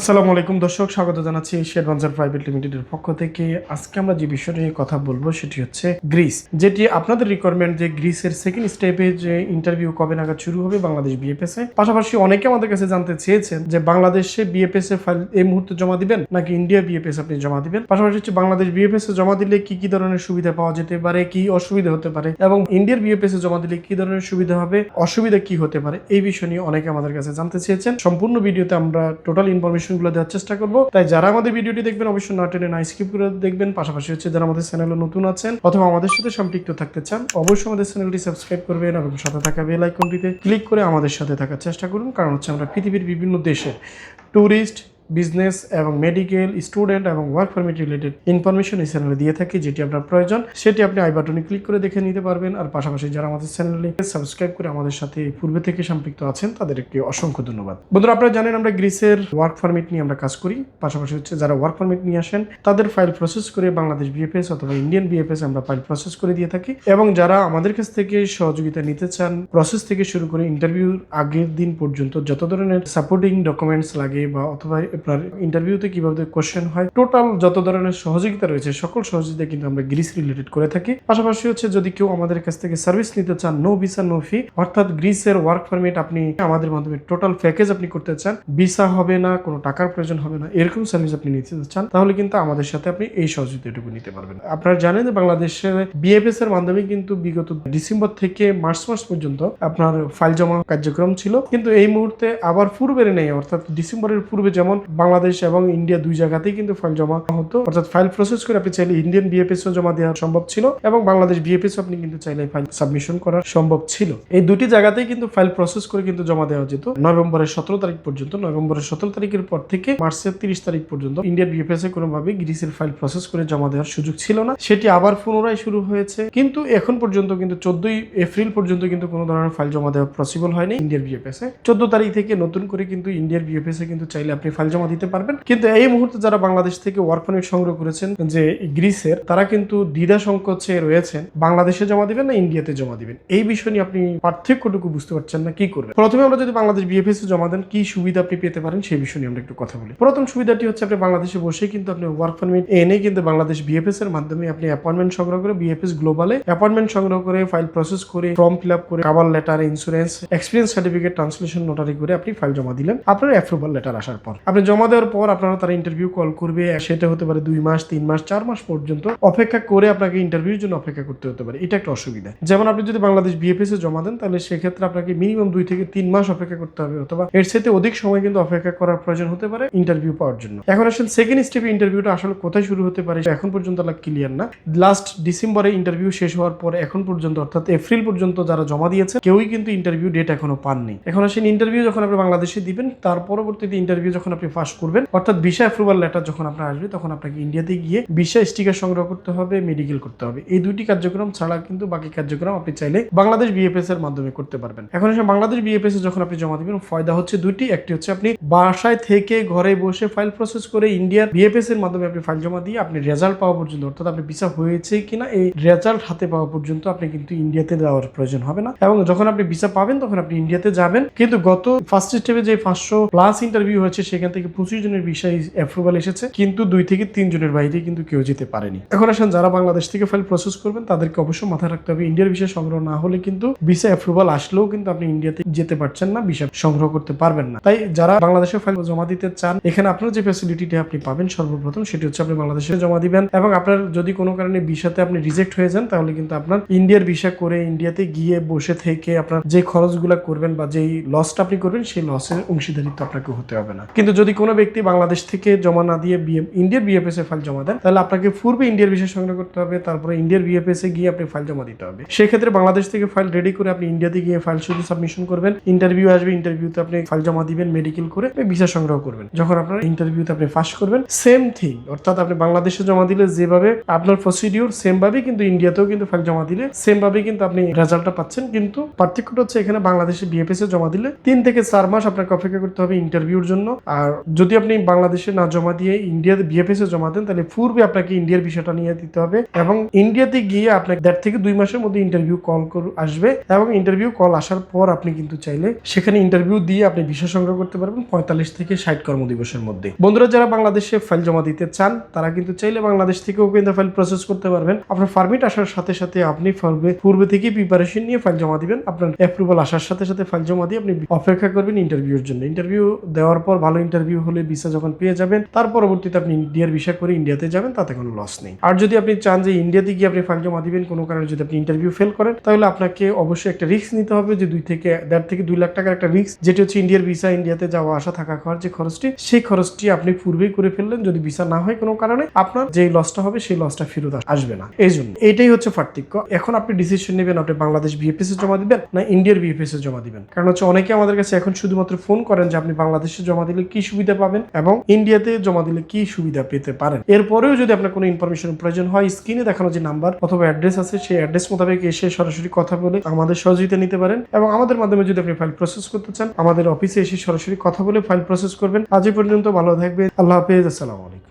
আসসালামু আলাইকুম দর্শক, স্বাগত জানাচ্ছি এশিয়ান বাঞ্জার প্রাইভেট লিমিটেডের পক্ষ থেকে। আজকে আমরা যে বিষয় নিয়ে কথা বলব সেটি হচ্ছে গ্রিস, যেটি আপনাদের রিকোয়ারমেন্ট যে গ্রিসের সেকেন্ড স্টেপে যে ইন্টারভিউ কবে নাগাদ শুরু হবে বাংলাদেশ বিএফএস এ। পাশাপাশি অনেকে আমাদের কাছে জানতে চেয়েছেন যে বাংলাদেশে বিএফএস এ ফাইল এই মুহূর্তে জমা দিবেন নাকি ইন্ডিয়া বিএফএস আপনি জমা দিবেন? পাশাপাশি হচ্ছে বাংলাদেশ বিএফএস এ জমা দিলে কি কি ধরনের সুবিধা পাওয়া যেতে পারে, কি অসুবিধা হতে পারে এবং ইন্ডিয়ার বিএফএস এ জমা দিলে কি ধরনের সুবিধা হবে, অসুবিধা কি হতে পারে, এই বিষয় নিয়ে অনেকে আমাদের কাছে জানতে চেয়েছেন। সম্পূর্ণ ভিডিওতে আমরা টোটাল ইনফরমেশন গুলো দেওয়ার চেষ্টা করব। তাই যারা আমাদের ভিডিওটি দেখবেন, অবশ্যই না টেনে না স্কিপ করে দেখবেন। পাশাপাশি হচ্ছে যারা আমাদের চ্যানেলে নতুন আছেন অথবা আমাদের সাথে সম্পৃক্ত থাকতে চান, অবশ্যই আমাদের চ্যানেলটি সাবস্ক্রাইব করবেন এবং সাথে থাকা বেল আইকনটিতে ক্লিক করে আমাদের সাথে থাকার চেষ্টা করুন। কারণ হচ্ছে আমরা পৃথিবীর বিভিন্ন দেশের ট্যুরিস্ট বিজনেস এবং মেডিকেল স্টুডেন্ট এবং ওয়ার্ক পারমিট রিলেটেড ইনফরমেশন এই চ্যানেলে দিয়ে থাকি, যেটি আপনার প্রয়োজন। সেটি আপনি আই বাটনে ক্লিক করে দেখে নিতে পারবেন। আর পাশাপাশি যারা আমাদের চ্যানেলে সাবস্ক্রাইব করে আমাদের সাথে পূর্বে থেকে সম্পৃক্ত আছেন তাদেরকে অসংখ্য ধন্যবাদ। বন্ধুরা, আপনারা জানেন আমরা গ্রিসের ওয়ার্ক পারমিট নিয়ে আমরা কাজ করি। পাশাপাশি হচ্ছে যারা ওয়ার্ক পারমিট নিয়ে আসেন, তাদের ফাইল প্রসেস করে বাংলাদেশ বিএফএস অথবা ইন্ডিয়ান বিএফএস আমরা ফাইল প্রসেস করে দিয়ে থাকি। এবং যারা আমাদের কাছ থেকে সহযোগিতা নিতে চান প্রসেস থেকে শুরু করে ইন্টারভিউর আগের দিন পর্যন্ত যত ধরনের সাপোর্টিং ডকুমেন্টস লাগে বা অথবা আপনার ইন্টারভিউতে কীভাবে কোশ্চেন হয় টোটাল যত ধরনের সহযোগিতা রয়েছে, সকল সহযোগিতা কিন্তু আমরা গ্রিস রিলেটেড করে থাকি। পাশাপাশি হচ্ছে যদি কেউ আমাদের কাছ থেকে সার্ভিস নিতে চান নো ভিসা নো ফি অর্থাৎ গ্রিসের ওয়ার্ক পারমিট আপনি আমাদের মাধ্যমে টোটাল প্যাকেজ আপনি করতে চান ভিসা হবে না, কোনো টাকার প্রয়োজন হবে না, এরকম সার্ভিস আপনি নিতে চান, তাহলে কিন্তু আমাদের সাথে আপনি এই সহযোগিতাটুকু নিতে পারবেন। আপনারা জানেন যে বাংলাদেশের বিএফএস এর মাধ্যমে কিন্তু বিগত ডিসেম্বর থেকে মার্চ মাস পর্যন্ত আপনার ফাইল জমা কার্যক্রম ছিল। কিন্তু এই মুহূর্তে আবার পূর্বের নেই, অর্থাৎ ডিসেম্বরের পূর্বে যেমন বাংলাদেশ এবং ইন্ডিয়া দুই জায়গাতেই কিন্তু ফাইল জমা হতো। অর্থাৎ ফাইল প্রসেস করে আপনি চাইলে ইন্ডিয়ান বিএফএস জমা দেওয়া সম্ভব ছিল এবং বাংলাদেশ বিএফএস আপনি কিন্তু চাইলে ফাইল সাবমিশন করা সম্ভব ছিল। এই দুটি জায়গাতেই কিন্তু ফাইল প্রসেস করে কিন্তু জমা দেওয়া যেত। নভেম্বরের সতেরো তারিখ পর্যন্ত, নভেম্বরের সতেরো তারিখের পর থেকে মার্চের তিরিশ তারিখ পর্যন্ত ইন্ডিয়ান বিএফএস এ কোনোভাবে গ্রিসের ফাইল প্রসেস করে জমা দেওয়ার সুযোগ ছিল না। সেটি আবার পুনরায় শুরু হয়েছে। কিন্তু এখন পর্যন্ত কিন্তু চোদ্দই এপ্রিল পর্যন্ত কিন্তু কোনো ধরনের ফাইল জমা দেওয়া পসিবল হয়নি ইন্ডিয়ার বিএফএস এ। চোদ্দ তারিখ থেকে নতুন করে কিন্তু ইন্ডিয়ার বিএফএস এ কিন্তু চাইলে আপনি ফাইল জমা দিতে পারবেন। কিন্তু এই মুহূর্তে যারা বাংলাদেশ থেকে ওয়ার্ক পারমিট সংগ্রহ করেছেন যে গ্রিসের, তারা কিন্তু দ্বিধা সংকোচে রয়েছেন। বাংলাদেশে জমা দিবেন না, ইন্ডিয়াতে জমা দিবেন। এই বিষয় নিয়ে আপনি পার্থক্যটুকু বুঝতে পারছেন না, কি করবেন? প্রথমে আমরা যদি বাংলাদেশ বিএফএস জমা দেন, কি সুবিধা আপনি পেতে পারেন সেই বিষয় নিয়ে আমরা একটু কথা বলি। প্রথম সুবিধাটি হচ্ছে আপনি বাংলাদেশে বসে কিন্তু আপনি ওয়ার্ক পারমিট এনে কিন্তু বাংলাদেশ বিএফএস এর মাধ্যমে আপনি অ্যাপয়েন্টমেন্ট সংগ্রহ করে বিএফএস গ্লোবালে অ্যাপয়েন্টমেন্ট সংগ্রহ করে ফাইল প্রসেস করে ফর্ম ফিল আপ করে cover letter insurance experience certificate translation notary করে আপনি ফাইল জমা দিলেন। আপনার অ্যাপ্রুভাল লেটার আসার পর। আপনি জমা দেওয়ার পর আপনারা তারা ইন্টারভিউ কল করবে, সেটা হতে পারে দুই মাস, তিন মাস, চার মাস পর্যন্ত অপেক্ষা করে আপনাকে ইন্টারভিউর জন্য অপেক্ষা করতে হতে পারে। এটা একটা অসুবিধা। যেমন আপনি যদি বাংলাদেশ বিএফএস এ জমা দেন, তাহলে সেক্ষেত্রে আপনাকে মিনিমাম দুই থেকে তিন মাস অপেক্ষা করতে হবে, অথবা এর সাথে অধিক সময় কিন্তু অপেক্ষা করার প্রয়োজন হতে পারে ইন্টারভিউ পাওয়ার জন্য। এখন আসলে সেকেন্ড স্টেপে ইন্টারভিউটা আসলে কোথায় শুরু হতে পারে এখন পর্যন্ত ক্লিয়ার না। লাস্ট ডিসেম্বরে ইন্টারভিউ শেষ হওয়ার পরে এখন পর্যন্ত, অর্থাৎ এপ্রিল পর্যন্ত যারা জমা দিয়েছে, কেউই কিন্তু ইন্টারভিউ ডেট এখনও পাননি। এখন আসেন ইন্টারভিউ যখন আপনি বাংলাদেশে দিবেন, তার পরবর্তীতে ইন্টারভিউ যখন আপনি পাস করবেন। অর্থাৎ ভিসা অ্যাপ্রুভাল লেটার যখন আপনার আসবে, তখন আপনাকে ইন্ডিয়াতে গিয়ে ভিসা স্টিকার সংগ্রহ করতে হবে মেডিকেল করতে হবে। এই দুইটি কার্যক্রম ছাড়া কিন্তু বাকি কার্যক্রম আপনি চাইলে বাংলাদেশ বিএফএস এর মাধ্যমে করতে পারবেন। এখন এসে বাংলাদেশ বিএফএস এ যখন আপনি জমা দিবেন, ফায়দা হচ্ছে দুইটি। একটি হচ্ছে আপনি বাসায় থেকে ঘরে বসে ফাইল প্রসেস করে ইন্ডিয়ার বিএফএস এর মাধ্যমে আপনি ফাইল জমা দিয়ে আপনি রেজাল্ট পাওয়া পর্যন্ত, অর্থাৎ আপনি ভিসা হয়েছে কিনা, এই রেজাল্ট হাতে পাওয়া পর্যন্ত আপনি কিন্তু ইন্ডিয়াতে যাওয়ার প্রয়োজন হবে না। এবং যখন আপনি ভিসা পাবেন, তখন আপনি ইন্ডিয়াতে যাবেন। কিন্তু গত ফার্স্ট স্টেপে যে পাঁচশো প্লাস ইন্টারভিউ হয়েছে, সেখান থেকে পঁচিশ জনের ভিসা অ্যাপ্রুভাল এসেছে, কিন্তু দুই থেকে তিন জনের বাইরে কিন্তু কেউ যেতে পারেনি। এখন আসেন যারা বাংলাদেশ থেকে ফাইল প্রসেস করবেন, তাদেরকে অবশ্যই মাথায় রাখতে হবে ইন্ডিয়ার ভিসা সংগ্রহ না হলে কিন্তু ভিসা অ্যাপ্রুভাল আসলেও কিন্তু আপনি ইন্ডিয়াতে যেতে পারছেন না ভিসা সংগ্রহ করতে পারবেন না। তাই যারা বাংলাদেশে ফাইল জমা দিতে চান, এখানে আপনার যে ফ্যাসিলিটিটা আপনি পাবেন সর্বপ্রথম, সেটি হচ্ছে আপনি বাংলাদেশে জমা দিবেন এবং আপনার যদি কোনো কারণে ভিসাতে আপনি রিজেক্ট হয়ে যান, তাহলে কিন্তু আপনার ইন্ডিয়ার ভিসা করে ইন্ডিয়াতে গিয়ে বসে থেকে আপনার যে খরচগুলো করবেন বা যেই লসটা আপনি করবেন, সেই লসের অংশীদারিত্ব আপনাকে হতে হবে না। কিন্তু যদি কোনো ব্যক্তি বাংলাদেশ থেকে জমা না দিয়ে বিএম ইন্ডিয়ার বিএফএস এ ফাইল জমা দেন তাহলে আপনাকে পূর্বে ইন্ডিয়ার ভিসা সংগ্রহ করতে হবে, তারপরে ইন্ডিয়ার বিএফএস এ গিয়ে আপনি ফাইল জমা দিতে হবে। সেক্ষেত্রে বাংলাদেশ থেকে ফাইল রেডি করে আপনি ইন্ডিয়াতে গিয়ে ফাইল শুধু সাবমিশন করবেন ইন্টারভিউ আসবে ইন্টারভিউতে আপনি ফাইল জমা দিবেন মেডিকেল করে ভিসা সংগ্রহ করবেন। যখন আপনার ইন্টারভিউতে আপনি ফাঁস করবেন সেম থিং অর্থাৎ আপনি বাংলাদেশে জমা দিলে যেভাবে আপনার প্রসিডিউর সেম ভাবে কিন্তু ইন্ডিয়াতেও কিন্তু ফাইল জমা দিলে সেম ভাবে কিন্তু আপনি রেজাল্টটা পাচ্ছেন, কিন্তু পার্থক্যটা হচ্ছে এখানে বাংলাদেশে বিএফএস এ জমা দিলে তিন থেকে চার মাস আপনাকে অপেক্ষা করতে হবে ইন্টারভিউর জন্য, আর যদি আপনি বাংলাদেশে না জমা দিয়ে ইন্ডিয়াতে বিএফএস এ জমা দেন, তাহলে পূর্বে আপনাকে ইন্ডিয়ার বিষয়টা নিয়ে দিতে হবে এবং ইন্ডিয়াতে গিয়ে আপনাকে দেড় থেকে দুই মাসের মধ্যে ইন্টারভিউ কল আসবে এবং ইন্টারভিউ কল আসার পর আপনি কিন্তু চাইলে সেখানে ইন্টারভিউ দিয়ে আপনি ভিসা সংগ্রহ করতে পারবেন পঁয়তাল্লিশ থেকে ষাট কর্মদিবসের মধ্যে। বন্ধুরা, যারা বাংলাদেশে ফাইল জমা দিতে চান, তারা কিন্তু চাইলে বাংলাদেশ থেকেও কিন্তু ফাইল প্রসেস করতে পারবেন। আপনার ফার্মিট আসার সাথে সাথে আপনি পূর্বে পূর্বে থেকে প্রিপারেশন নিয়ে ফাইল জমা দিবেন। আপনার অ্যাপ্রুভাল আসার সাথে সাথে ফাইল জমা দিয়ে আপনি অপেক্ষা করবেন ইন্টারভিউর জন্য। ইন্টারভিউ দেওয়ার পর ভালো ইন্টারভিউ হলে ভিসা যখন পেয়ে যাবেন, তার পরবর্তীতে আপনি ইন্ডিয়ার ভিসা করে ইন্ডিয়াতে যাবেন, তাতে কোনো লস নেই। আর যদি আপনি চান যে ইন্ডিয়াতে গিয়ে আপনি ফাইল জমা দিবেন, কোনো কারণে যদি আপনি ইন্টারভিউ ফেল করেন, তাহলে আপনাকে অবশ্যই একটা রিস্ক নিতে হবে যে দুই থেকে দেড় থেকে দুই লাখ টাকার একটা রিস্ক যেটি হচ্ছে ইন্ডিয়ার ভিসা ইন্ডিয়াতে যাওয়া, আসা, থাকা, খাওয়ার যে খরচটি, সেই খরচটি আপনি পূর্বেই করে ফেললেন। যদি ভিসা না হয় কোনো কারণে, আপনার যে লসটা হবে, সেই লসটা ফেরত আসবে না। এই জন্য এটাই হচ্ছে পার্থক্য। এখন আপনি ডিসিশন নেবেন, আপনি বাংলাদেশ বিএফএস এ জমা দিবেন না ইন্ডিয়ার বিএফএস এ জমা দিবেন? কারণ হচ্ছে অনেকে আমাদের কাছে এখন শুধুমাত্র ফোন করেন যে, আপনি বাংলাদেশে জমা দিলে কি সুবিধা পাবেন এবং ইন্ডিয়াতে জমা দিলে কি সুবিধা পেতে পারেন? এরপরেও যদি আপনার কোনো ইনফরমেশন প্রয়োজন হয় স্ক্রিনে দেখানো যে নাম্বার অথবা অ্যাড্রেস আছে, সেই অ্যাড্রেস মোতাবেক এসে সরাসরি কথা বলে আমাদের সহযোগিতা নিতে পারেন এবং আমাদের মাধ্যমে যদি আপনি ফাইল প্রসেস করতে চান, আমাদের অফিসে এসে সরাসরি কথা বলে ফাইল প্রসেস করবেন। আজ পর্যন্ত ভালো থাকবেন। আল্লাহ হাফেজ। আসসালামু আলাইকুম।